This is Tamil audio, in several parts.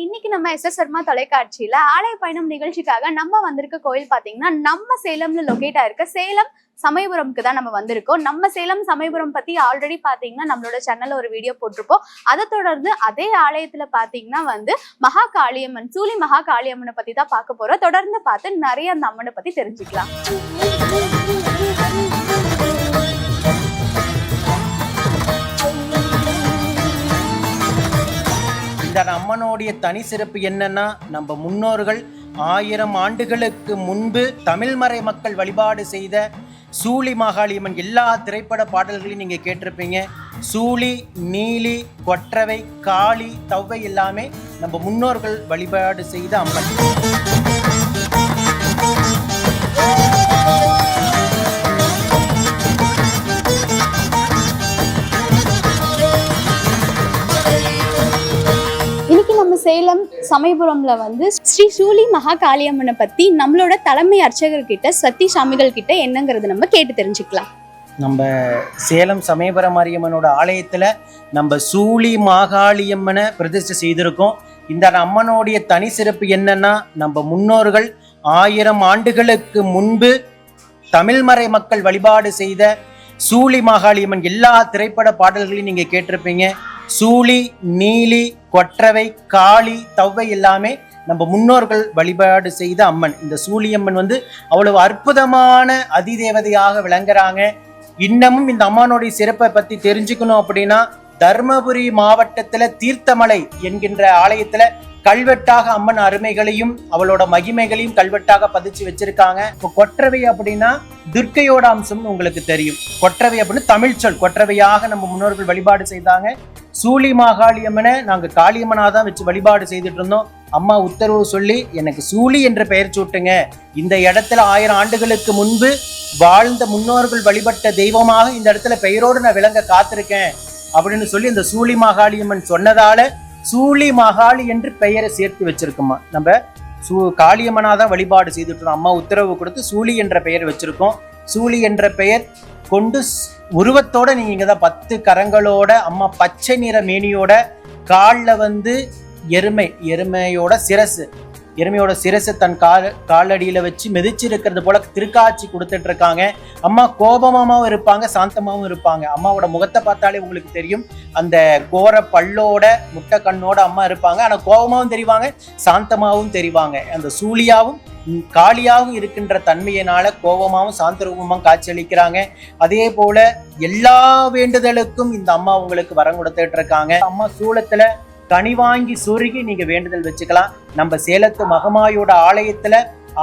இன்னைக்கு நம்ம எஸ் எஸ் சர்மா தொலைக்காட்சியில ஆலய பயணம் நிகழ்ச்சிக்காக நம்ம வந்திருக்க கோயில் பாத்தீங்கன்னா நம்ம சேலம்ல லொகேட் ஆயிருக்க சேலம் சமயபுரம்க்கு தான் நம்ம வந்திருக்கோம். நம்ம சேலம் சமயபுரம் பத்தி ஆல்ரெடி பாத்தீங்கன்னா நம்மளோட சேனல்ல ஒரு வீடியோ போட்டிருப்போம் அதை தொடர்ந்து அதே ஆலயத்துல பாத்தீங்கன்னா வந்து மகா காளியம்மன் சூலி மகா காளியம்மனை பத்தி தான் பார்க்க போறோம். தொடர்ந்து பார்த்து நிறைய அந்த அம்மனை பத்தி தெரிஞ்சுக்கலாம். இந்த அம்மனுடைய தனி சிறப்பு என்னன்னா நம்ம முன்னோர்கள் ஆயிரம் ஆண்டுகளுக்கு முன்பு தமிழ்மறை மக்கள் வழிபாடு செய்த சூளி மாகாளியம்மன் எல்லா திரைப்பட பாடல்களையும் நீங்கள் கேட்டிருப்பீங்க. சூளி நீலி கொற்றவை காளி தவ்வை எல்லாமே நம்ம முன்னோர்கள் வழிபாடு செய்த அம்மன். சமயபுரம்ல வந்து ஸ்ரீ சூலி மகா காளியம்மனை பத்தி நம்மளோட தலைமை அர்ச்சகர் கிட்ட சத்தி சாமிகள் கிட்ட என்னங்கிறது நம்ம கேட்டு தெரிஞ்சுக்கலாம். நம்ம சேலம் சமயபுர மாரியம்மனோட ஆலயத்தில் நம்ம சூளி மாகாளியம்மனை பிரதிஷ்டை செய்திருக்கோம். இந்த அம்மனுடைய தனி சிறப்பு என்னன்னா நம்ம முன்னோர்கள் ஆயிரம் ஆண்டுகளுக்கு முன்பு தமிழ்மறை மக்கள் வழிபாடு செய்த சூளி மாகாளியம்மன் எல்லா திரைப்பட பாடல்களையும் நீங்கள் கேட்டிருப்பீங்க. சூளி நீலி கொற்றவை காளி தவ்வை எல்லாமே நம்ம முன்னோர்கள் வழிபாடு செய்த அம்மன். இந்த சூழியம்மன் வந்து அவ்வளவு அற்புதமான அதிதேவதையாக விளங்குறாங்க. இன்னமும் இந்த அம்மனுடைய சிறப்பை பத்தி தெரிஞ்சுக்கணும் அப்படின்னா தர்மபுரி மாவட்டத்துல தீர்த்தமலை என்கின்ற ஆலயத்துல கல்வெட்டாக அம்மன் அருமைகளையும் அவளோட மகிமைகளையும் கல்வெட்டாக பதிச்சு வச்சிருக்காங்க. இப்போ கொற்றவை அப்படின்னா துர்க்கையோட அம்சம்னு உங்களுக்கு தெரியும். கொற்றவை அப்படின்னு தமிழ் சொல். கொற்றவையாக நம்ம முன்னோர்கள் வழிபாடு செய்தாங்க. சூளி மாகாளியம்மனை நாங்கள் காளியம்மனாக தான் வச்சு வழிபாடு செய்துட்டு இருந்தோம். அம்மா உத்தரவு சொல்லி எனக்கு சூலி என்ற பெயர் சூட்டுங்க. இந்த இடத்துல ஆயிரம் ஆண்டுகளுக்கு முன்பு வாழ்ந்த முன்னோர்கள் வழிபட்ட தெய்வமாக இந்த இடத்துல பெயரோடு நான் விளங்க காத்திருக்கேன். அப்படின்னு சொல்லி இந்த சூளி மாகாளியம்மன் சொன்னதால சூளி மகாளி என்று பெயரை சேர்த்து வச்சிருக்கோமா? நம்ம சூ காளியம்மனா தான் வழிபாடு செய்துட்டு அம்மா உத்தரவு கொடுத்து சூளி என்ற பெயர் வச்சிருக்கோம். சூளி என்ற பெயர் கொண்டு உருவத்தோட நீங்கள் இங்கே தான் பத்து கரங்களோட அம்மா பச்சை நிற மேனியோட காலில் வந்து எருமை எருமையோட சிரசு. எருமையோட சிரசை தன் கால் காலடியில் வச்சு மிதிச்சு இருக்கிறது போல திருக்காட்சி கொடுத்துட்டு இருக்காங்க அம்மா கோபமாகவும் இருப்பாங்க சாந்தமாகவும் இருப்பாங்க. அம்மாவோட முகத்தை பார்த்தாலே உங்களுக்கு தெரியும். அந்த கோர பல்லோட முட்டை கண்ணோட அம்மா இருப்பாங்க. ஆனால் கோபமாகவும் தெரிவாங்க சாந்தமாகவும் தெரிவாங்க. அந்த சூழியாவும் காலியாகவும் இருக்கின்ற தன்மையினால கோபமாகவும் சாந்த ரூபமாவும் காட்சியளிக்கிறாங்க. அதே போல எல்லா வேண்டுதலுக்கும் இந்த அம்மா உங்களுக்கு வரம் கொடுத்துட்டு இருக்காங்க அம்மா சூளத்துல கனி வாங்கி சொருகி நீங்க வேண்டுதல் வச்சுக்கலாம். நம்ம சேலத்து மகமாயோட ஆலயத்துல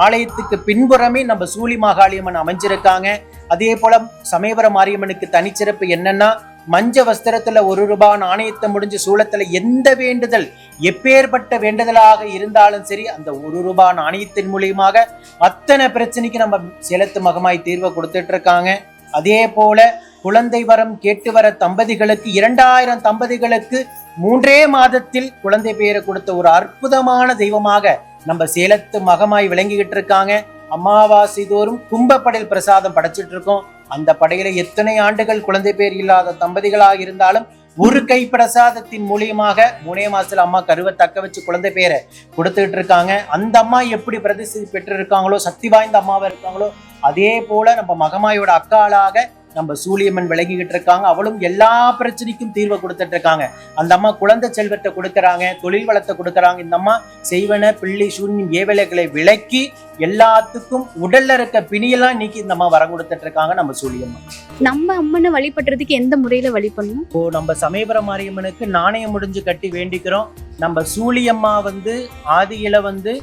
ஆலயத்துக்கு பின்புறமே நம்ம சூலி மாகாளியம்மன் அமைஞ்சிருக்காங்க. அதே போல சமயபுர மாரியம்மனுக்கு தனிச்சிறப்பு என்னன்னா மஞ்ச வஸ்திரத்துல ஒரு ரூபாய் நாணயத்தை முடிஞ்சு சூளத்துல எந்த வேண்டுதல் எப்பேற்பட்ட வேண்டுதலாக இருந்தாலும் சரி அந்த ஒரு ரூபாய் நாணயத்தின் மூலியமாக அத்தனை பிரச்சனைக்கு நம்ம சேலத்து மகமாய் தீர்வை கொடுத்துட்டு இருக்காங்க. அதே போல குழந்தை வரம் கேட்டு வர தம்பதிகளுக்கு இரண்டாயிரம் தம்பதிகளுக்கு மூன்றே மாதத்தில் குழந்தை பெயரை கொடுத்த ஒரு அற்புதமான தெய்வமாக நம்ம சேலத்து மகமாய் விளங்கிக்கிட்டு இருக்காங்க. அமாவாசை தோறும் கும்பப்படையில் பிரசாதம் படைச்சிட்டு இருக்கோம். அந்த படையில எத்தனை ஆண்டுகள் குழந்தை பேர் இல்லாத தம்பதிகளாக இருந்தாலும் ஒரு கை பிரசாதத்தின் மூலியமாக மூணே மாசத்துல அம்மா கருவை தக்க வச்சு குழந்தை பேரை கொடுத்துக்கிட்டு இருக்காங்க. அந்த அம்மா எப்படி பிரதிஷ்டி பெற்று இருக்காங்களோ சக்தி வாய்ந்த அம்மாவா இருக்காங்களோ அதே போல நம்ம மகமாயோட அக்காளாக நம்ம சூழியம்மன் விலகிக்கிட்டு இருக்காங்க. அவளும் எல்லா பிரச்சனைக்கும் தீர்வை கொடுத்துட்டு இருக்காங்க. அந்த அம்மா குழந்தை செல்வத்தை கொடுக்கறாங்க தொழில் வளத்தை கொடுக்கறாங்க. இந்த அம்மா செய்வன பிள்ளை சூன்யம் ஏவேலைகளை விலக்கி எல்லாத்துக்கும் உடல்ல இருக்க பிணியெல்லாம் நீக்கி இந்த அம்மா வரம் கொடுத்துட்டு இருக்காங்க நம்ம சூழியம்மா நம்ம அம்மனை வழிபடுறதுக்கு எந்த முறையில வழிபடணும் இப்போ நம்ம சமயபுர மாரியம்மனுக்கு நாணயம் முடிஞ்சு கட்டி வேண்டிக்கிறோம். நம்ம சூழியம்மா வந்து ஆதியில வந்து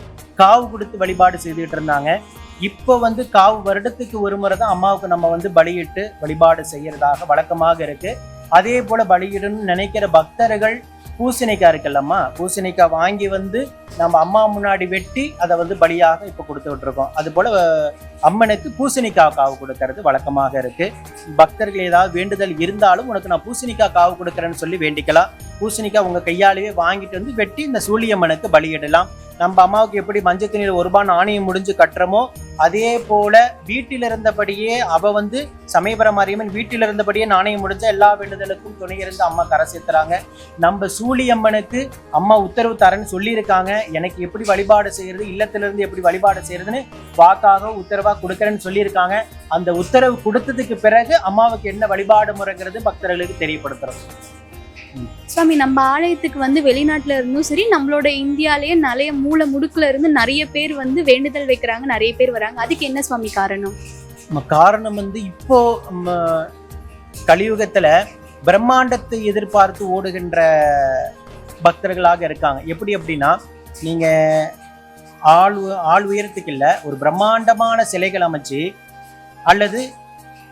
காவு கொடுத்து வழிபாடு செய்துட்டு இருந்தாங்க. இப்போ வந்து காவு வருடத்துக்கு ஒரு முறை தான் அம்மாவுக்கு நம்ம வந்து பலியிட்டு வழிபாடு செய்யறதாக வழக்கமாக இருக்கு. அதே போல பலியிடணும்னு நினைக்கிற பக்தர்கள் பூசணிக்காய் இருக்குல்லம்மா பூசணிக்காய் வாங்கி வந்து நம்ம அம்மா முன்னாடி வெட்டி அதை வந்து பலியாக இப்போ கொடுத்துட்டு இருக்கோம். அது போல அம்மனுக்கு பூசணிக்காய் காவு கொடுக்கறது வழக்கமாக இருக்கு. பக்தர்கள் ஏதாவது வேண்டுதல் இருந்தாலும் உனக்கு நான் பூசணிக்காய் காவு கொடுக்குறேன்னு சொல்லி வேண்டிக்கலாம். பூசணிக்காய் உங்க கையாலேயே வாங்கிட்டு வந்து வெட்டி இந்த சூழியம்மனுக்கு பலியிடலாம். நம்ம அம்மாவுக்கு எப்படி மஞ்சள் தண்ணியில் ஒரு ரூபாய் நாணயம் முடிஞ்சு கட்டுறோமோ அதே போல வீட்டில் இருந்தபடியே அவ வந்து சமயபுரம் மாரியம்மன் வீட்டில் இருந்தபடியே நாணயம் முடிஞ்ச எல்லா வேண்டுதலுக்கும் துணை இருந்து அம்மா கரை சேர்த்துறாங்க. நம்ம சூழியம்மனுக்கு அம்மா உத்தரவு தரேன்னு சொல்லியிருக்காங்க. எனக்கு எப்படி வழிபாடு செய்யறது இல்லத்திலிருந்து எப்படி வழிபாடு செய்யறதுன்னு வாக்காக உத்தரவு கொடுக்குறேன்னு சொல்லியிருக்காங்க. அந்த உத்தரவு கொடுத்ததுக்கு பிறகு அம்மாவுக்கு என்ன வழிபாடு முறைங்கிறது பக்தர்களுக்கு தெரியப்படுத்துறோம். சுவாமி நம்ம ஆலயத்துக்கு வந்து வெளிநாட்டுல இருந்தும் சரி நம்மளோட இந்தியாலயே நிறைய மூல முடுக்குல இருந்து நிறைய பேர் வந்து வேண்டுதல் வைக்கிறாங்க நிறைய பேர் வராங்க. அதுக்கு என்ன சுவாமி காரணம்? காரணம் வந்து இப்போ நம்ம கலியுகத்துல பிரம்மாண்டத்தை எதிர்பார்த்து ஓடுகின்ற பக்தர்களாக இருக்காங்க. எப்படி அப்படின்னா நீங்க ஆள் உ- ஆள் உயரத்துக்கு இல்லை ஒரு பிரம்மாண்டமான சிலைகள் அமைச்சு அல்லது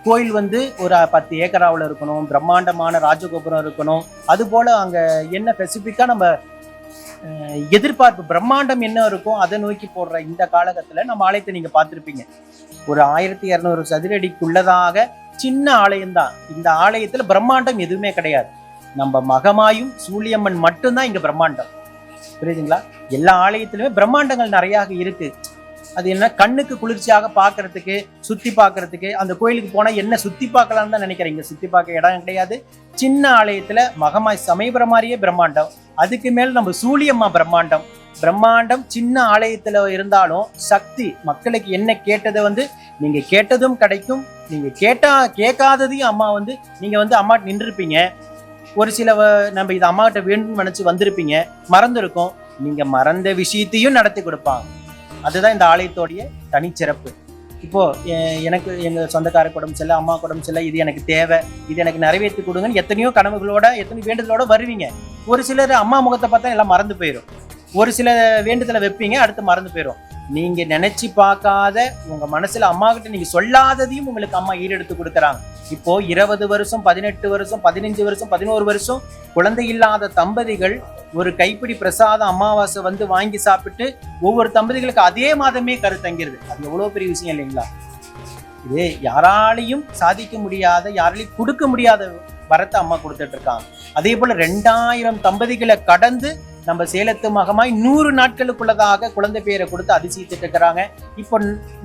கோயில் வந்து ஒரு பத்து ஏக்கராவில் இருக்கணும் பிரம்மாண்டமான ராஜகோபுரம் இருக்கணும் அது அங்கே என்ன ஸ்பெசிஃபிக்காக நம்ம எதிர்பார்ப்பு பிரம்மாண்டம் என்ன இருக்கோ அதை நோக்கி போடுற இந்த காலகட்டத்தில் நம்ம ஆலயத்தை நீங்கள் பார்த்துருப்பீங்க. ஒரு ஆயிரத்தி இரநூறு சதுரடிக்குள்ளதாக சின்ன ஆலயம்தான். இந்த ஆலயத்தில் பிரம்மாண்டம் எதுவுமே கிடையாது. நம்ம மகமாயும் சூழியம்மன் மட்டும்தான் இங்கே பிரம்மாண்டம். புரியுதுங்களா? எல்லா ஆலயத்திலுமே பிரம்மாண்டங்கள் நிறையாக இருக்கு. அது என்ன? கண்ணுக்கு குளிர்ச்சியாக பார்க்கறதுக்கு சுத்தி பார்க்கறதுக்கு அந்த கோயிலுக்கு போனால் என்ன சுற்றி பார்க்கலாம்னு தான் நினைக்கிறேன். இங்கே சுற்றி பார்க்க இடம் கிடையாது. சின்ன ஆலயத்துல மகமாய் சமயபுரம் மாதிரியே பிரம்மாண்டம். அதுக்கு மேல் நம்ம சூழியம்மா பிரம்மாண்டம். பிரம்மாண்டம் சின்ன ஆலயத்துல இருந்தாலும் சக்தி மக்களுக்கு என்ன கேட்டதை வந்து நீங்கள் கேட்டதும் கிடைக்கும். நீங்கள் கேட்டா கேட்காததையும் அம்மா வந்து நீங்கள் வந்து அம்மா நின்றுருப்பீங்க. ஒரு சில நம்ம இது அம்மாகிட்ட வேணும்னு வந்திருப்பீங்க. மறந்துருக்கோம். நீங்கள் மறந்த விஷயத்தையும் நடத்தி கொடுப்பாங்க. அதுதான் இந்த ஆலயத்தோடைய தனிச்சிறப்பு. இப்போது எனக்கு எங்கள் சொந்தக்கார குடும்பம் செல்ல அம்மா குடும்பம் செல்ல இது எனக்கு தேவை. இது எனக்கு நிறைவேற்றி கொடுங்கன்னு எத்தனையோ கனவுகளோட எத்தனை வேண்டுதலோட வருவீங்க. ஒரு சிலர் அம்மா முகத்தை பார்த்தா எல்லாம் மறந்து போயிடும் ஒரு சில வேண்டுதலை வைப்பீங்க அடுத்து மறந்து போயிடும் நீங்க நினைச்சு பார்க்காத உங்க மனசுல அம்மா கிட்ட நீங்க சொல்லாததையும் உங்களுக்கு அம்மா ஈடெடுத்து கொடுக்குறாங்க. இப்போ இருபது வருஷம் பதினெட்டு வருஷம் பதினஞ்சு வருஷம் பதினோரு வருஷம் குழந்தை இல்லாத தம்பதிகள் ஒரு கைப்பிடி பிரசாதம் அமாவாசை வந்து வாங்கி சாப்பிட்டு ஒவ்வொரு தம்பதிகளுக்கு அதே மாதமே கருத்தங்கிருது அது எவ்வளோ பெரிய விஷயம் இல்லைங்களா? இது யாராலையும் சாதிக்க முடியாத யாராலையும் கொடுக்க முடியாத வரத்தை அம்மா கொடுத்துட்டு இருக்காங்க. அதே போல ரெண்டாயிரம் தம்பதிகளை கடந்து நம்ம சேலத்து மகமாய் நூறு நாட்களுக்குள்ளதாக குழந்தை பேரை கொடுத்து அதிசயித்துட்டு இருக்கிறாங்க இப்போ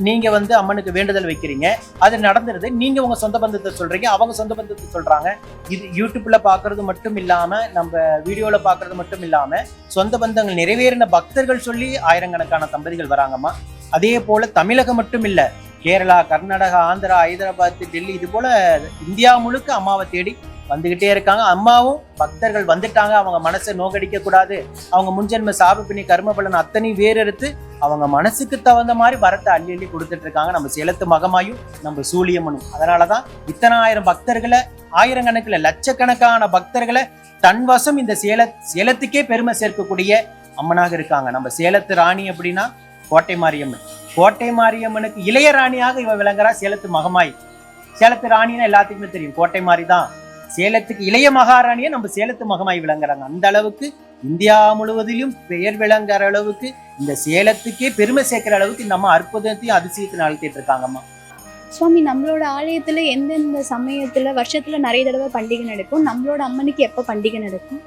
நீங்கள் வந்து அம்மனுக்கு வேண்டுதல் வைக்கிறீங்க. அது நடந்துருது. நீங்கள் உங்கள் சொந்த பந்தத்தை சொல்கிறீங்க அவங்க சொந்த பந்தத்தை சொல்கிறாங்க இது யூடியூப்பில் பார்க்குறது மட்டும் இல்லாமல் நம்ம வீடியோவில் பார்க்குறது மட்டும் இல்லாமல் சொந்த பந்தங்கள் நிறைவேறின பக்தர்கள் சொல்லி ஆயிரக்கணக்கான தம்பதிகள் வராங்கம்மா. அதே போல் தமிழகம் மட்டும் இல்லை கேரளா கர்நாடகா ஆந்திரா ஹைதராபாத் டெல்லி இது போல் இந்தியா முழுக்க அம்மாவை தேடி வந்துகிட்டே இருக்காங்க. அம்மாவும் பக்தர்கள் வந்துட்டாங்க. அவங்க மனசை நோக்கடிக்க கூடாது அவங்க முன்ஜென்ம சாப பின்னி கர்ம பலன் அத்தனை வேறெடுத்து அவங்க மனசுக்கு தகுந்த மாதிரி வரத்தை அள்ளி அள்ளி கொடுத்துட்டு இருக்காங்க நம்ம சேலத்து மகமாயும் நம்ம சூழியம்மனும் அதனாலதான் இத்தனை ஆயிரம் பக்தர்களை ஆயிரக்கணக்கில் லட்சக்கணக்கான பக்தர்களை தன்வசம் இந்த சேல சேலத்துக்கே பெருமை சேர்க்கக்கூடிய அம்மனாக இருக்காங்க. நம்ம சேலத்து ராணி அப்படின்னா கோட்டை மாரியம்மன். கோட்டை மாரியம்மனுக்கு இளைய ராணியாக இவ விளங்குறா சேலத்து மகமாய். சேலத்து ராணின்னா எல்லாத்துக்குமே தெரியும். கோட்டை மாறி தான் சேலத்துக்கு இளைய மகாராணியை நம்ம சேலத்து மகமாய் விளங்குறாங்க. அந்த அளவுக்கு இந்தியா முழுவதிலும் பெயர் விளங்குற அளவுக்கு இந்த சேலத்துக்கே பெருமை சேர்க்கிற அளவுக்கு நம்ம அற்புதத்தையும் அதிசயத்தை நடத்திட்டு இருக்காங்கம்மா. சுவாமி நம்மளோட ஆலயத்துல எந்தெந்த சமயத்துல வருஷத்துல நிறைய தடவை பண்டிகை நடக்கும். நம்மளோட அம்மனுக்கு எப்ப பண்டிகை நடக்கும்?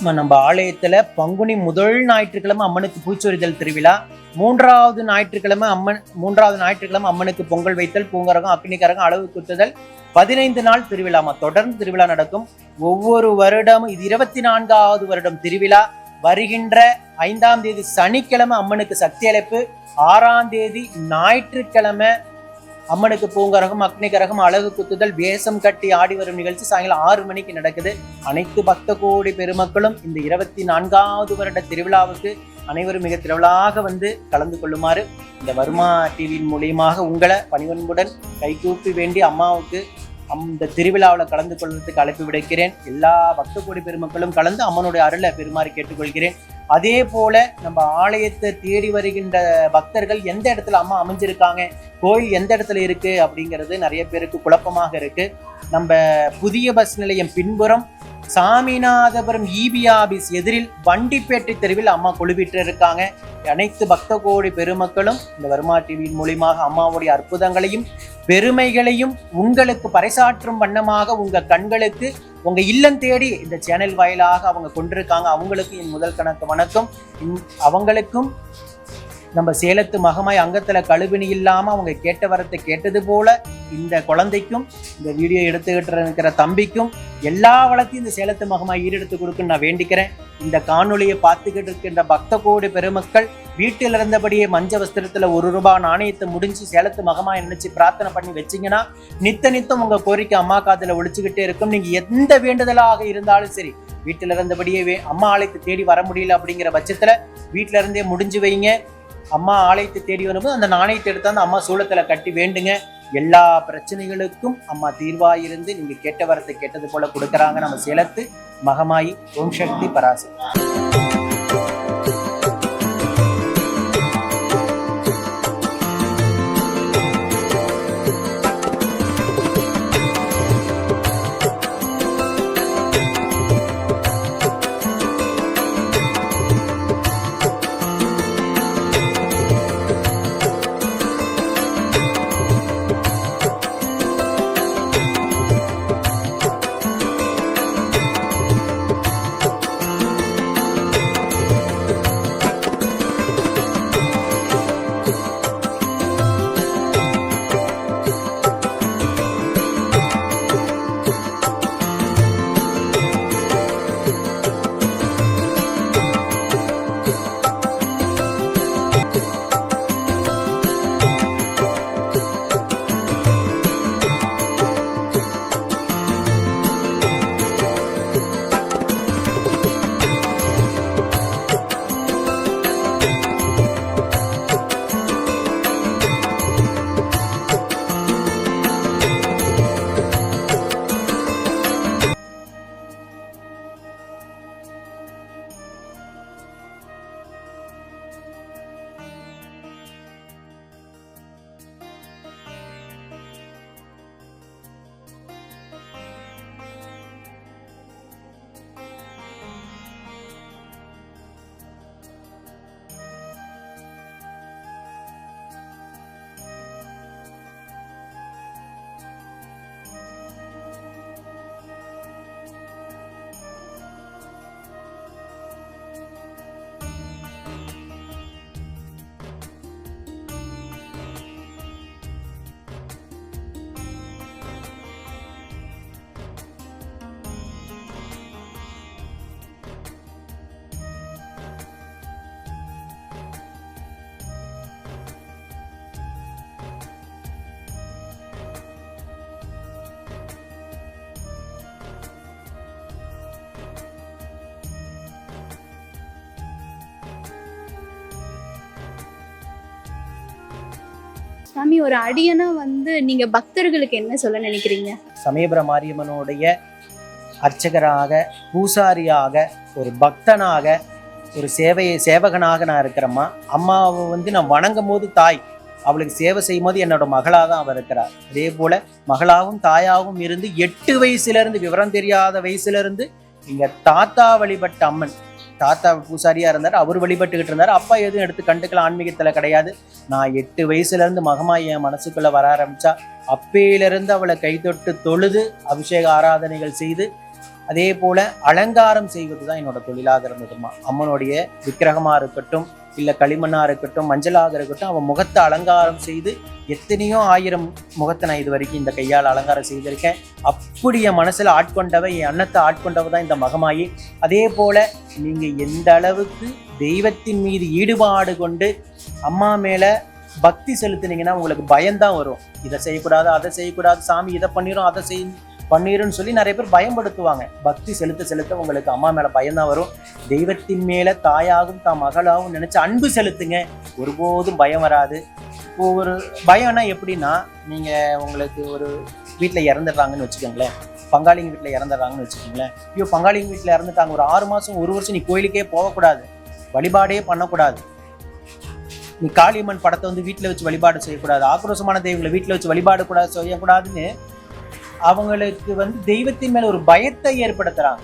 நம்ம- நம்ம பங்குனி முதல் ஞாயிற்றுக்கிழமை அம்மனுக்கு பூச்சொரிதல் திருவிழா. மூன்றாவது ஞாயிற்றுக்கிழமை அம்மன் மூன்றாவது ஞாயிற்றுக்கிழமை அம்மனுக்கு பொங்கல் வைத்தல் பூங்கரகம் அக்னிகரகம் அளவு குத்துதல் பதினைந்து நாள் திருவிழாமா தொடர்ந்து திருவிழா நடக்கும். ஒவ்வொரு வருடமும் இது இருபத்தி நான்காவது வருடம் திருவிழா. வருகின்ற ஐந்தாம் தேதி சனிக்கிழமை அம்மனுக்கு சக்தி அழைப்பு. ஆறாம் தேதி ஞாயிற்றுக்கிழமை அம்மனுக்கு பூங்கரகம் அக்னிகரகம் அழகு குத்துதல் வேஷம் கட்டி ஆடி வரும் நிகழ்ச்சி சாயங்காலம் ஆறு மணிக்கு நடக்குது. அனைத்து பக்த கோடி பெருமக்களும் இந்த இருபத்தி நான்காவது வருட திருவிழாவுக்கு அனைவரும் மிக திருவிழாக வந்து கலந்து கொள்ளுமாறு இந்த வருமா டிவியின் மூலியமாக உங்களை பணிவன்புடன் கைகூப்பி வேண்டி அம்மாவுக்கு அந்த திருவிழாவில் கலந்து கொள்வதற்கு அழைப்பு விடுக்கிறேன். எல்லா பக்த கோடி பெருமக்களும் கலந்து அம்மனுடைய அருளை பெருமாறி கேட்டுக்கொள்கிறேன். அதே போல நம்ம ஆலயத்தை தேடி வருகின்ற பக்தர்கள் எந்த இடத்துல அம்மா அமைஞ்சிருக்காங்க கோயில் எந்த இடத்துல இருக்கு அப்படிங்கிறது நிறைய பேருக்கு குழப்பமாக இருக்கு. நம்ம புதிய பஸ் நிலையம் பின்புறம் சாமிநாதபுரம் இபி ஆபீஸ் எதிரில் வண்டிப்பேட்டை தெருவில் அம்மா குழுவிட்டு இருக்காங்க. அனைத்து பக்த கோடி பெருமக்களும் இந்த வருமா டிவியின் மூலியமாக அம்மாவுடைய அற்புதங்களையும் பெருமைகளையும் உங்களுக்கு பறைசாற்றும் வண்ணமாக உங்கள் கண்களுக்கு உங்கள் இல்லம் தேடி இந்த சேனல் வாயிலாக அவங்க கொண்டிருக்காங்க. அவங்களுக்கும் என் முதல் கணக்கு வணக்கம். அவங்களுக்கும் நம்ம சேலத்து மகமாய் அங்கத்தில் கழுவினி இல்லாமல் அவங்க கேட்ட வரத்தை கேட்டது போல இந்த குழந்தைக்கும் இந்த வீடியோ எடுத்துக்கிட்டு இருக்கிற தம்பிக்கும் எல்லா வளத்தையும் இந்த சேலத்து மகமாய் ஈடெடுத்து கொடுக்குன்னு நான் வேண்டிக்கிறேன். இந்த காணொலியை பார்த்துக்கிட்டு இருக்கின்ற பக்த கோடி பெருமக்கள் வீட்டில் இருந்தபடியே மஞ்ச வஸ்திரத்தில் ஒரு ரூபாய் நாணயத்தை முடிஞ்சு சேலத்து மகமாய் நினைச்சு பிரார்த்தனை பண்ணி வச்சீங்கன்னா நித்த நித்தம் உங்க கோரிக்கை அம்மா காதில் ஒழிச்சுக்கிட்டே இருக்கும். நீங்க எந்த வேண்டுதலாக இருந்தாலும் சரி வீட்டில் இருந்தபடியே வே- அம்மா ஆலயத்தை தேடி வர முடியல அப்படிங்கிற பட்சத்தில் வீட்டில இருந்தே முடிஞ்சு வைங்க. அம்மா ஆலயத்தை தேடி வரும்போது அந்த நாணயத்தை எடுத்து அந்த அம்மா சூளத்தில் கட்டி வேண்டுங்க. எல்லா பிரச்சனைகளுக்கும் அம்மா தீர்வாக இருந்து நீங்க கேட்ட வரத்தை கேட்டது போல கொடுக்குறாங்க நம்ம சேலத்து மகமாயி ஓம் சக்தி பராசக்தி. சாமி ஒரு அடியனா வந்து நீங்க பக்தர்களுக்கு என்ன சொல்ல நினைக்கிறீங்க? சமயபுர மாரியம்மனுடைய அர்ச்சகராக பூசாரியாக ஒரு பக்தனாக ஒரு சேவையை சேவகனாக நான் இருக்கிறேம்மா. அம்மாவை வந்து நான் வணங்கும் போது தாய். அவளுக்கு சேவை செய்யும் போது என்னோட மகளாக தான் அவர் இருக்கிறார் அதே போல மகளாகவும் தாயாகவும் இருந்து எட்டு வயசுலேருந்து விவரம் தெரியாத வயசுலேருந்து இங்கே தாத்தா வழிபட்ட அம்மன் தாத்தா பூசாரியாக இருந்தார் அவர் வழிபட்டுக்கிட்டு இருந்தார். அப்பா எதுவும் எடுத்து கண்டுக்கல ஆன்மீகத்தில் கிடையாது. நான் எட்டு வயசுலேருந்து மகமா என் மனசுக்குள்ளே வர ஆரம்பித்தா அப்பையிலிருந்து அவளை கைதொட்டு தொழுது அபிஷேக ஆராதனைகள் செய்து அதே போல் அலங்காரம் செய்வது தான் என்னோட தொழிலாக இருந்ததுமா அம்மனுடைய விக்கிரகமாக இருக்கட்டும் இல்லை களிமண்ணாக இருக்கட்டும் மஞ்சளாக இருக்கட்டும் அவன் முகத்தை அலங்காரம் செய்து எத்தனையோ ஆயிரம் முகத்தை நான் இது வரைக்கும் இந்த கையால் அலங்காரம் செய்திருக்கேன். அப்படி என் மனசுல ஆட்கொண்டவ என் அன்னத்தை ஆட்கொண்டவ தான் இந்த மகமாயி. அதே போல் நீங்கள் எந்த அளவுக்கு தெய்வத்தின் மீது ஈடுபாடு கொண்டு அம்மா மேலே பக்தி செலுத்துனீங்கன்னா உங்களுக்கு பயம்தான் வரும். இதை செய்யக்கூடாது அதை செய்யக்கூடாது சாமி இதை பண்ணிடும் அதை செய் பண்ணிருன்னு சொல்லி நிறைய பேர் பயன்படுத்துவாங்க பக்தி செலுத்த செலுத்த உங்களுக்கு அம்மா மேல பயம்தான் வரும். தெய்வத்தின் மேல தாயாகவும் தான் மகளாகவும் நினச்சி அன்பு செலுத்துங்க. ஒருபோதும் பயம் வராது. ஒரு பயம்னா எப்படின்னா நீங்க உங்களுக்கு ஒரு வீட்டில் இறந்துடுறாங்கன்னு வச்சுக்கோங்களேன். பங்காளிங்க வீட்டில் இறந்துடுறாங்கன்னு வச்சுக்கோங்களேன். ஐயோ பங்காளிங்க வீட்டில் இறந்துட்டாங்க. ஒரு ஆறு மாசம் ஒரு வருஷம் நீ கோயிலுக்கே போகக்கூடாது. வழிபாடே பண்ணக்கூடாது. நீ காளியம்மன் படத்தை வந்து வீட்டில் வச்சு வழிபாடு செய்யக்கூடாது. ஆக்ரோஷமான தெய்வங்களை வீட்டில் வச்சு வழிபாடு கூட செய்யக்கூடாதுன்னு அவங்களுக்கு வந்து தெய்வத்தின் மேல ஒரு பயத்தை ஏற்படுத்துறாங்க.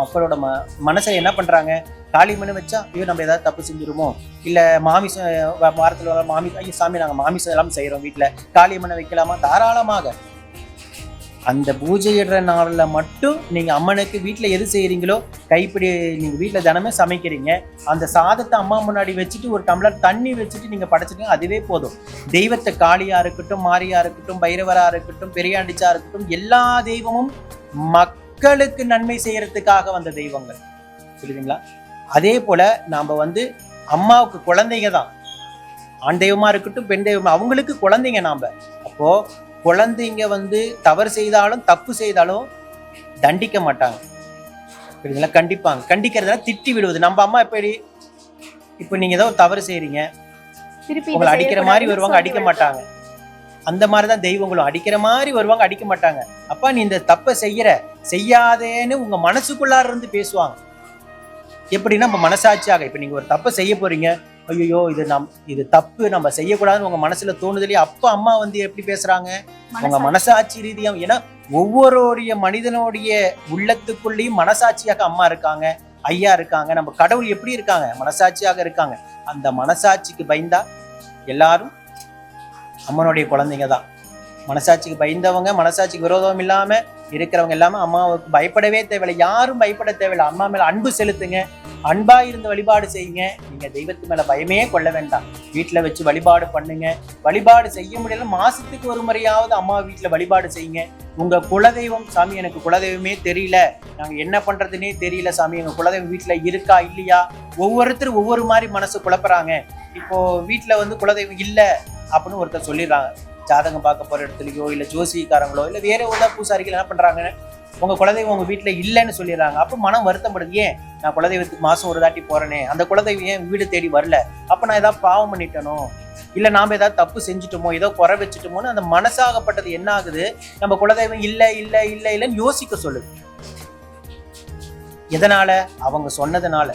மக்களோட ம மனசை என்ன பண்றாங்க? காளிமனை வச்சா ஐயோ நம்ம ஏதாவது தப்பு செஞ்சிருமோ? இல்ல மாமிசம் வாரத்தில் வாரத்துல வர மாமி ஐயோ சாமி நாங்க மாமிசம் எல்லாம் செய்யறோம் வீட்டுல காளியம்மனை வைக்கலாமா? தாராளமாக. அந்த பூஜையிடுற நாளில் மட்டும் நீங்கள் அம்மனுக்கு வீட்டில் எது செய்கிறீங்களோ கைப்பிடி நீங்கள் வீட்டில் தினமே சமைக்கிறீங்க. அந்த சாதத்தை அம்மா முன்னாடி வச்சுட்டு ஒரு டம்ளர் தண்ணி வச்சுட்டு நீங்கள் படைச்சிட்டு அதுவே போதும். தெய்வத்தை காளியாக இருக்கட்டும் மாரியாக இருக்கட்டும் பைரவராக இருக்கட்டும் பெரியாண்டிச்சா இருக்கட்டும் எல்லா தெய்வமும் மக்களுக்கு நன்மை செய்கிறதுக்காக வந்த தெய்வங்கள். புரியுதுங்களா? அதே போல் நாம் வந்து அம்மாவுக்கு குழந்தைங்க தான். ஆண் தெய்வமாக இருக்கட்டும் பெண் தெய்வமாக அவங்களுக்கு குழந்தைங்க நாம். அப்போது குழந்தைங்க வந்து தவறு செய்தாலும் தப்பு செய்தாலும் தண்டிக்க மாட்டாங்க. புரியுதுங்களா? கண்டிப்பாங்க. கண்டிக்கிறதுல திட்டி விடுவது. நம்ம அம்மா எப்படி? இப்போ நீங்க ஏதோ ஒரு தவறு திருப்பி உங்களை அடிக்கிற மாதிரி வருவாங்க அடிக்க. மாட்டாங்க. அந்த மாதிரி தான் தெய்வங்களும். அடிக்கிற மாதிரி வருவாங்க அடிக்க மாட்டாங்க. அப்பா நீ இந்த தப்பை செய்யற. செய்யாதேன்னு உங்க மனசுக்குள்ளார இருந்து பேசுவாங்க. எப்படின்னா நம்ம மனசாட்சியாக இப்ப நீங்க ஒரு தப்பை செய்ய போறீங்க. ஐயோ இது நம் இது தப்பு நம்ம செய்யக்கூடாதுன்னு உங்க மனசுல தோணுதலையே அப்பா அம்மா வந்து எப்படி பேசுறாங்க? உங்க மனசாட்சி. மனசாட்சி ரீதியா ஏன்னா ஒவ்வொருடைய மனிதனுடைய உள்ளத்துக்குள்ளேயும் மனசாட்சியாக அம்மா இருக்காங்க ஐயா இருக்காங்க நம்ம கடவுள் எப்படி இருக்காங்க? மனசாட்சியாக இருக்காங்க. அந்த மனசாட்சிக்கு பயந்தா எல்லாரும் அம்மனுடைய குழந்தைங்க தான். மனசாட்சிக்கு பயந்தவங்க மனசாட்சிக்கு விரோதம் இல்லாம இருக்கிறவங்க எல்லாமே அம்மாவுக்கு பயப்படவே தேவையில்லை. யாரும் பயப்பட தேவையில்லை. அம்மா மேலே அன்பு செலுத்துங்க. அன்பாக இருந்து வழிபாடு செய்யுங்க. நீங்கள் தெய்வத்து மேலே பயமே கொள்ள வேண்டாம். வீட்டில் வச்சு வழிபாடு பண்ணுங்க. வழிபாடு செய்ய முடியல மாதத்துக்கு ஒரு முறையாவது அம்மா வீட்டில் வழிபாடு செய்யுங்க. உங்கள் குலதெய்வம் சாமி எனக்கு குலதெய்வமே தெரியல. நாங்கள் என்ன பண்ணுறதுனே தெரியல சாமி. எங்கள் குலதெய்வம் வீட்டில் இருக்கா இல்லையா? ஒவ்வொருத்தரும் ஒவ்வொரு மாதிரி மனசு குழப்புறாங்க. இப்போது வீட்டில் வந்து குலதெய்வம் இல்லை அப்படின்னு ஒருத்தர் சொல்லிடுறாங்க. ஜாதகம் பார்க்க போற இடத்துலயோ இல்ல ஜோசிக்காரங்களோ இல்ல வேற ஒரு பூசாரிகள் என்ன பண்றாங்க உங்க குலதெய்வம் உங்க வீட்டுல இல்லைன்னு சொல்லிடுறாங்க. அப்ப மனம் வருத்தப்படுது. ஏன்? நான் குலதெய்வத்துக்கு மாசம் ஒரு தாட்டி போறேனே. அந்த குலதெய்வம் ஏன் வீடு தேடி வரல? அப்ப நான் ஏதாவது பாவம் பண்ணிட்டனோ? இல்ல நாம ஏதாவது தப்பு செஞ்சுட்டோமோ? ஏதோ குறை வச்சுட்டோமோன்னு அந்த மனசாகப்பட்டது என்ன ஆகுது? நம்ம குலதெய்வம் இல்ல இல்ல இல்ல இல்லைன்னு யோசிக்க சொல்லுது. எதனால? அவங்க சொன்னதுனால.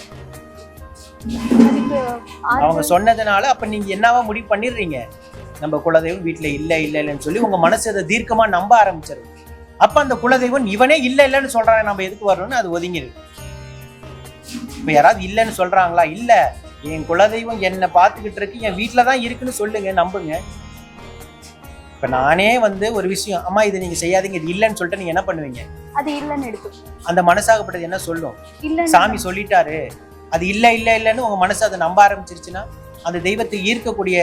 அவங்க சொன்னதுனால அப்ப நீங்க என்னவா முடிவு பண்ணிடுறீங்க? நம்ம குலதெய்வம் வீட்டுல இல்ல இல்ல இல்லைன்னு சொல்லி உங்க மனசு அதை தீர்க்கமா நம்ப ஆரம்பிச்சிருது. அப்ப அந்த குலதெய்வம் இவனே இல்ல இல்லைன்னு சொல்றாங்க நம்ம எதுக்கு வரணும்னு அது ஒதுங்கிடுது இப்ப யாராவது இல்லைன்னு சொல்றாங்களா? இல்ல. என் குலதெய்வம் என்னை பார்த்துக்கிட்டு இருக்கு என் வீட்டுல தான் இருக்குன்னு சொல்லுங்க நம்புங்க. இப்ப நானே வந்து ஒரு விஷயம் அம்மா இது நீங்க செய்யாதீங்க இது இல்லைன்னு சொல்லிட்டு நீங்க என்ன பண்ணுவீங்க? அது இல்லைன்னு எடுத்துக்கணும் அந்த மனசாகப்பட்டது என்ன சொல்லும்? சாமி சொல்லிட்டாரு. அது இல்ல இல்ல இல்லைன்னு உங்க மனசு அதை நம்ப ஆரம்பிச்சிருச்சுன்னா? அந்த தெய்வத்தை ஈர்க்கக்கூடிய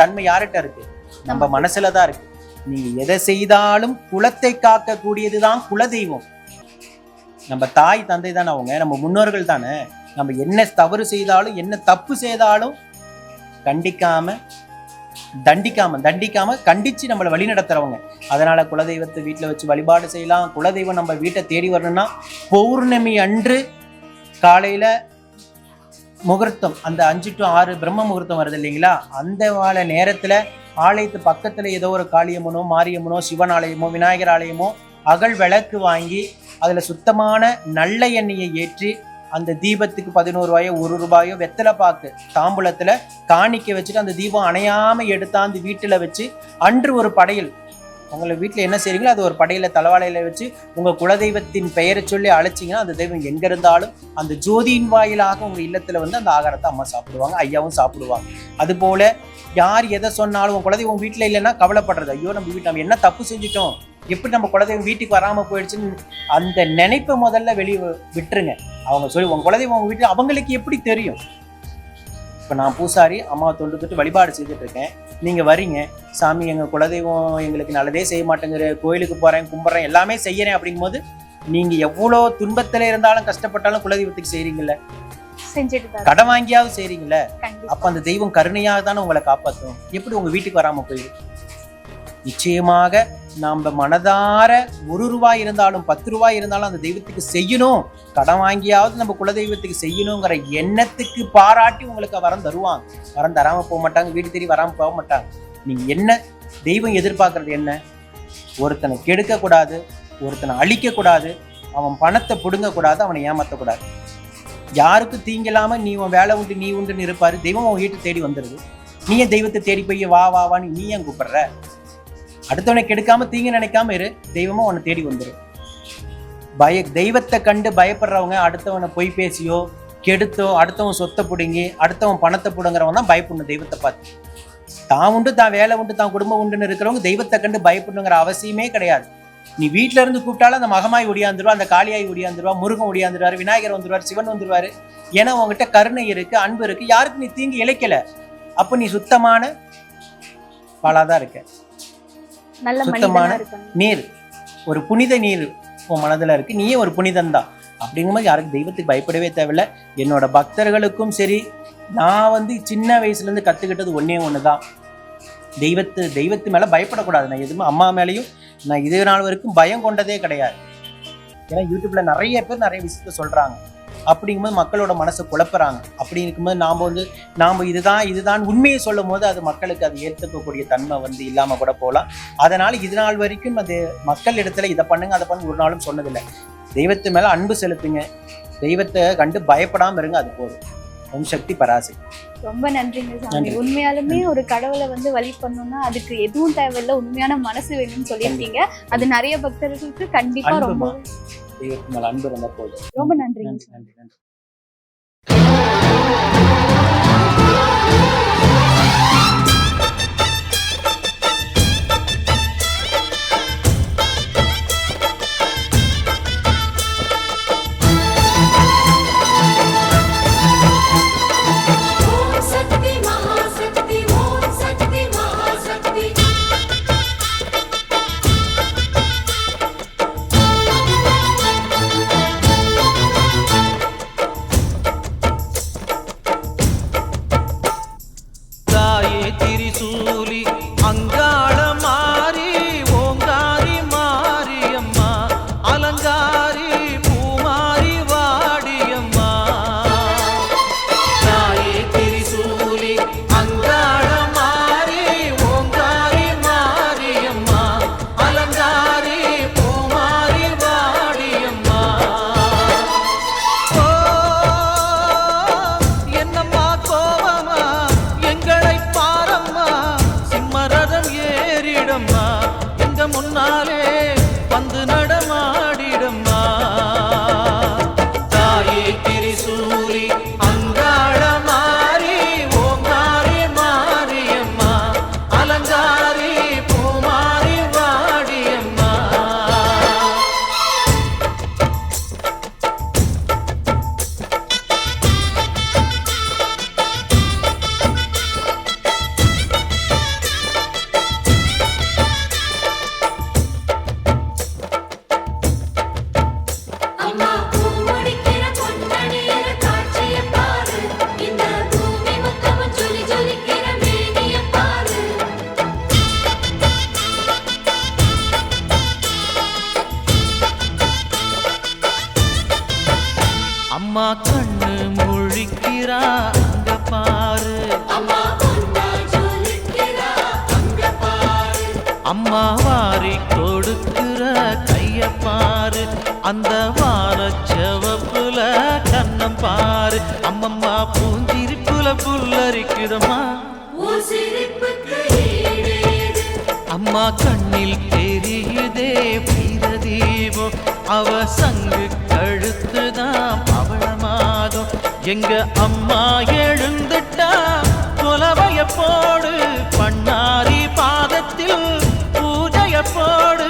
தன்மை யார்கிட்ட இருக்கு? நம்ம மனசுல தான் இருக்கு. நீங்க எதை செய்தாலும் குலத்தை காக்கக்கூடியதுதான் குலதெய்வம். நம்ம தாய் தந்தை தானே அவங்க? நம்ம முன்னோர்கள் தானே? நம்ம என்ன தவறு செய்தாலும் என்ன தப்பு செய்தாலும் கண்டிக்காம தண்டிக்காம தண்டிக்காம கண்டிச்சு நம்மளை வழி நடத்துறவங்க. அதனால குலதெய்வத்தை வீட்டுல வச்சு வழிபாடு செய்யலாம். குலதெய்வம் நம்ம வீட்டை தேடி வரணும்னா பௌர்ணமி அன்று காலையில முகூர்த்தம் அந்த அஞ்சு டு ஆறு பிரம்ம முகூர்த்தம் வருது இல்லைங்களா? அந்த வாழ நேரத்தில் ஆலயத்து பக்கத்தில் ஏதோ ஒரு காளியம்மனோ மாரியம்மனோ சிவன் ஆலயமோ விநாயகர் ஆலயமோ அகல் விளக்கு வாங்கி அதில் சுத்தமான நல்ல எண்ணெயை ஏற்றி அந்த தீபத்துக்கு பதினோரு ரூபாயோ ஒரு ரூபாயோ வெத்தலை பாக்கு தாம்பூலத்தில் காணிக்க வச்சுட்டு அந்த தீபம் அணையாமல் எடுத்தாந்து வீட்டில் வச்சு அன்று ஒரு படையல் உங்களை வீட்டில் என்ன செய்றீங்களோ அது ஒரு படையில தலவாழையில வச்சு உங்க குலதெய்வத்தின் பெயரை சொல்லி அழைச்சிங்கன்னா அந்த தெய்வம் எங்க இருந்தாலும் அந்த ஜோதியின் வாயிலாக உங்க இல்லத்துல வந்து அந்த ஆகாரத்தை அம்மா சாப்பிடுவாங்க ஐயாவும் சாப்பிடுவாங்க. அது போல யார் எதை சொன்னாலும் உங்க குலதெய்வம் வீட்டில் இல்லைன்னா கவலைப்படுறது. ஐயோ நம்ம வீட்டு நம்ம என்ன தப்பு செஞ்சிட்டோம்? எப்படி நம்ம குலதெய்வம் வீட்டுக்கு வராமல் போயிடுச்சுன்னு அந்த நினைப்பை முதல்ல வெளியே விட்டுருங்க. அவங்க சொல்லி உங்க குலதெய்வம் உங்க வீட்டில் அவங்களுக்கு எப்படி தெரியும்? இப்போ நான் பூசாரி அம்மா தொண்டு தொட்டு வழிபாடு செஞ்சுட்டு இருக்கேன். நீங்க வரீங்க. சாமி எங்க குலதெய்வம் எங்களுக்கு நல்லதே செய்ய மாட்டேங்கிற கோயிலுக்கு போறேன் கும்பிட்றேன் எல்லாமே செய்யறேன் அப்படிங்கும்போது நீங்க எவ்வளோ துன்பத்துல இருந்தாலும் கஷ்டப்பட்டாலும் குலதெய்வத்துக்கு தான் கடன் வாங்கியாவது கண்டிப்பா. அப்ப அந்த தெய்வம் கருணையாக தானே உங்களை காப்பாற்றும் எப்படி உங்க வீட்டுக்கு வராம போயிடும் நிச்சயமாக நாம் மனதார ஒரு ரூபாய் இருந்தாலும் பத்து ரூபாய் இருந்தாலும் அந்த தெய்வத்துக்கு செய்யணும். கடன் வாங்கியாவது நம்ம குலதெய்வத்துக்கு செய்யணுங்கிற எண்ணத்துக்கு பாராட்டி உங்களுக்கு வரம் தருவாங்க. வரம் தராம போக மாட்டாங்க வீடு தேடி வராம போக மாட்டாங்க. நீங்கள் என்ன? தெய்வம் எதிர்பார்க்கறது என்ன? ஒருத்தனை கெடுக்கக்கூடாது ஒருத்தனை அழிக்கக்கூடாது அவன் பணத்தை பிடுங்கக்கூடாது அவனை ஏமாத்தக்கூடாது. யாருக்கும் தீங்கில்லாம நீ உன் வேலை உண்டு நீ உண்டுன்னு இருப்பாரு தெய்வம் உன் வீட்டு தேடி வந்துடுது நீ ஏன் தெய்வத்தை தேடி போய் வா வா வான்னு நீ ஏன் கூப்பிடுற? அடுத்தவனை கெடுக்காம தீங்கு நினைக்காம இரு. தெய்வமும் உன்னை தேடி வந்துடும் பய தெய்வத்தை கண்டு பயப்படுறவங்க அடுத்தவனை பொய் பேசியோ கெடுத்தோ அடுத்தவன் சொத்தை பிடுங்கி அடுத்தவன் பணத்தை பிடுங்குறவன் தான் பயப்படணும் தெய்வத்தை பார்த்து. தான் உண்டு தான் வேலை உண்டு தான் குடும்பம் உண்டுன்னு இருக்கிறவங்க தெய்வத்தை கண்டு பயப்படணுங்கிற அவசியமே கிடையாது. நீ வீட்டில இருந்து கூப்பிட்டாலும் அந்த மகமாய் ஒடியாந்துருவா அந்த காளியாய் ஒடியாந்துருவா முருகன் ஒடியாந்துருவாரு விநாயகர் வந்துருவார் சிவன் வந்துருவாரு. ஏன்னா உங்ககிட்ட கருணை இருக்கு அன்பு இருக்கு யாருக்கு நீ தீங்கு இழைக்கல. அப்போ நீ சுத்தமான பாலாதான் இருக்க. நல்ல சுத்தமான நீர். ஒரு புனித நீர் உன் மனதுல இருக்கு. நீயே ஒரு புனிதன் தான் அப்படிங்கும்போது யாருக்கும் தெய்வத்துக்கு பயப்படவே தேவையில்ல. என்னோட பக்தர்களுக்கும் சரி நான் வந்து சின்ன வயசுல இருந்து கத்துக்கிட்டது ஒண்ணே ஒண்ணுதான். தெய்வத்து தெய்வத்து மேல பயப்படக்கூடாது. நான் எதுவுமே அம்மா மேலேயும் நான் இது நாள் வரைக்கும் பயம் கொண்டதே கிடையாது. ஏன்னா யூடியூப்ல நிறைய பேர் நிறைய விஷயத்த சொல்றாங்க. அப்படிங்கும்போது மக்களோட மனசை குழப்புறாங்க. அப்படி இருக்கும்போது நாம் வந்து நாம் இதுதான் இதுதான் உண்மையை சொல்லும் போது அது மக்களுக்கு அது ஏற்றுக்கக்கூடிய தன்மை வந்து இல்லாமல் கூட போகலாம். அதனால இது நாள் வரைக்கும் அது மக்கள் இடத்துல இதை பண்ணுங்க அதை பண்ணுங்க ஒரு நாளும் சொன்னதில்லை. தெய்வத்து மேல அன்பு செலுத்துங்க. தெய்வத்தை கண்டு பயப்படாம இருங்க அது போதும். ஓம் சக்தி பராசக்தி. ரொம்ப நன்றிங்க சாமி. உண்மையாலுமே ஒரு கடவுளை வந்து வழி பண்ணணும்னா அதுக்கு எதுவும் தேவையில்ல. உண்மையான மனசு வேணும்னு சொல்லியிருக்கீங்க. அது நிறைய பக்தர்களுக்கு கண்டிப்பா ரொம்ப அன்புமா தெய்வத்து மேல அன்பு இருந்தா போதும் ரொம்ப நன்றி நன்றி நன்றி. கண்ணில் தெரியுதே பிரதீபம் அவ சங்கு கழுத்துதான் பவளமாதம் எங்க அம்மா எழுந்துட்டா குலவைய போடு பண்ணாரி பாதத்தில் பூஜைய போடு.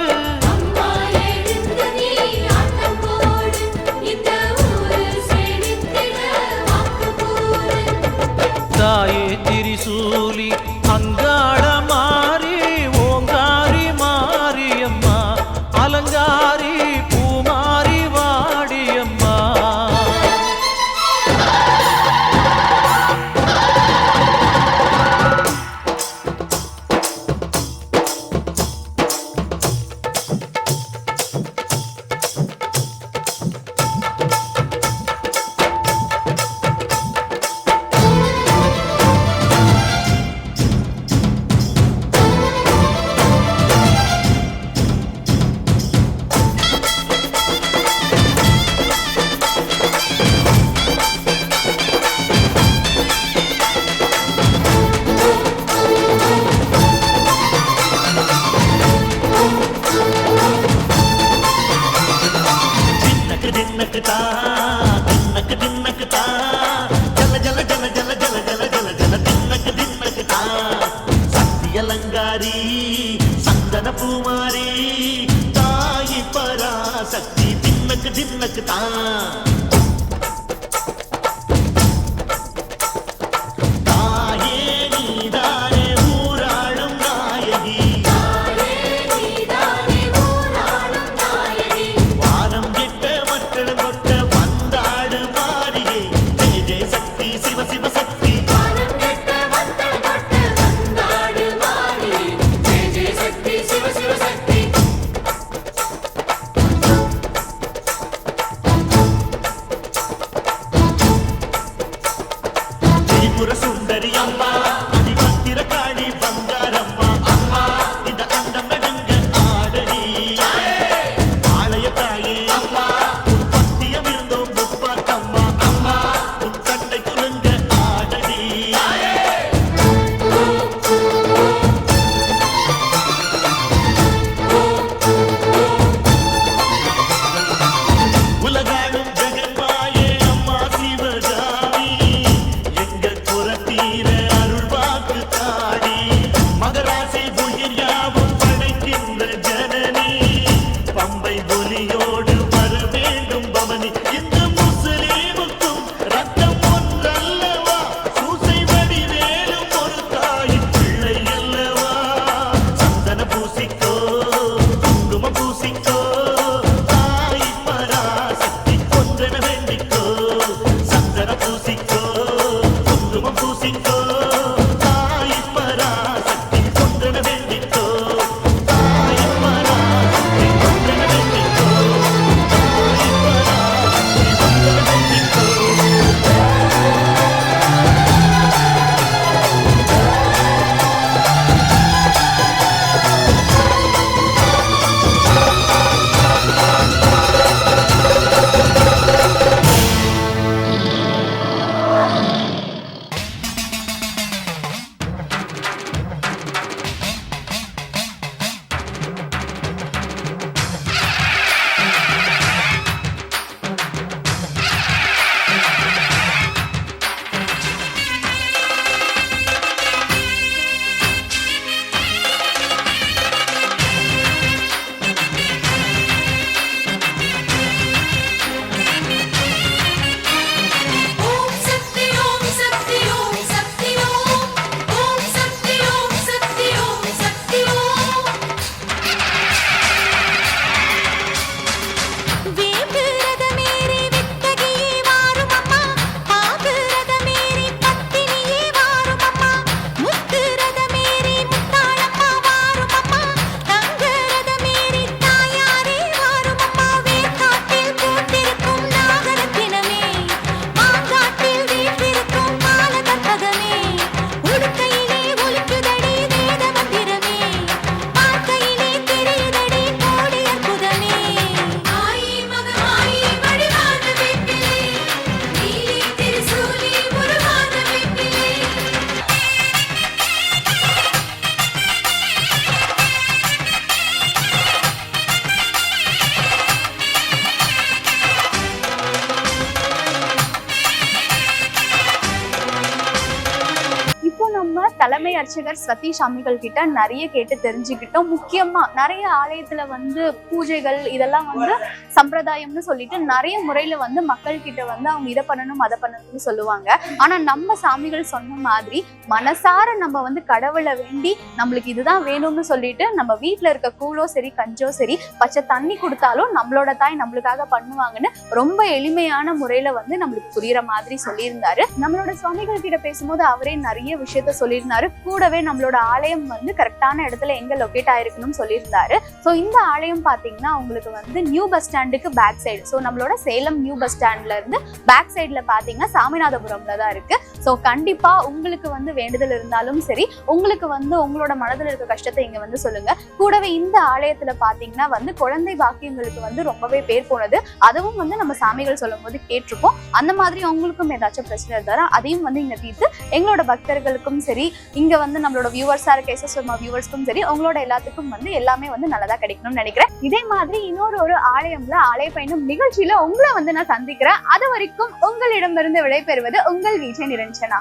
சதீஷ் அம்மிகள் கிட்ட நிறைய கேட்டு தெரிஞ்சுக்கிட்டோம். முக்கியமா நிறைய ஆலயத்துல வந்து பூஜைகள் இதெல்லாம் வந்து சம்பிரதாயம்னு சொல்லிட்டு நிறைய முறையில வந்து மக்கள் கிட்ட வந்து அவங்க இதை பண்ணணும் அதை பண்ணணும்னு சொல்லுவாங்க. ஆனா நம்ம சாமிகள் சொன்ன மாதிரி மனசார நம்ம வந்து கடவுளை வேண்டி நம்மளுக்கு இதுதான் வேணும்னு சொல்லிட்டு நம்ம வீட்டுல இருக்க கூழோ சரி கஞ்சோ சரி பச்சை தண்ணி கொடுத்தாலும் நம்மளோட தாய் நம்மளுக்காக பண்ணுவாங்கன்னு ரொம்ப எளிமையான முறையில வந்து நம்மளுக்கு புரியுற மாதிரி சொல்லியிருந்தாரு. நம்மளோட சுவாமிகள் கிட்ட பேசும்போது அவரே நிறைய விஷயத்த சொல்லியிருந்தாரு. கூடவே நம்மளோட ஆலயம் வந்து கரெக்டான இடத்துல எங்க லொகேட் ஆயிருக்கணும்னு சொல்லியிருந்தாரு. ஸோ இந்த ஆலயம் பாத்தீங்கன்னா உங்களுக்கு வந்து நியூ பஸ் ஸ்டாண்ட் ஸ்டாண்டுக்கு பேக் சைடு ஸோ நம்மளோட சேலம் நியூ பஸ் ஸ்டாண்ட்ல இருந்து பேக் சைடுல பாத்தீங்கன்னா சாமிநாதபுரம்ல தான் இருக்கு. ஸோ கண்டிப்பா உங்களுக்கு வந்து வேண்டுதல் இருந்தாலும் சரி உங்களுக்கு வந்து உங்களோட மனதில் இருக்க கஷ்டத்தை இங்க வந்து சொல்லுங்க. கூடவே இந்த ஆலயத்துல பாத்தீங்கன்னா வந்து குழந்தை பாக்கியங்களுக்கு வந்து ரொம்பவே பேர் போனது. அதுவும் வந்து நம்ம சாமிகள் சொல்லும்போது கேட்டிருப்போம். அந்த மாதிரி உங்களுக்கும் ஏதாச்சும் பிரச்சனை இருந்தாலும் அதையும் வந்து இங்க தீர்த்து எங்களோட பக்தர்களுக்கும் சரி இங்க வந்து நம்மளோட வியூவர்ஸா இருக்க எஸ்எஸ் வியூவர்ஸ்க்கும் சரி உங்களோட எல்லாத்துக்கும் வந்து எல்லாமே வந்து நல்லதாக கிடைக்கணும்னு நினைக்கிறேன். இதே மாதிரி இன்னொரு ஒரு ஆலயம்ல ஆலய பயணம் நிகழ்ச்சியில உங்களை வந்து நான் சந்திக்கிறேன். அது வரைக்கும் உங்களிடமிருந்து விடைபெறுவது உங்கள் வீச்சை நிரஞ்சனா.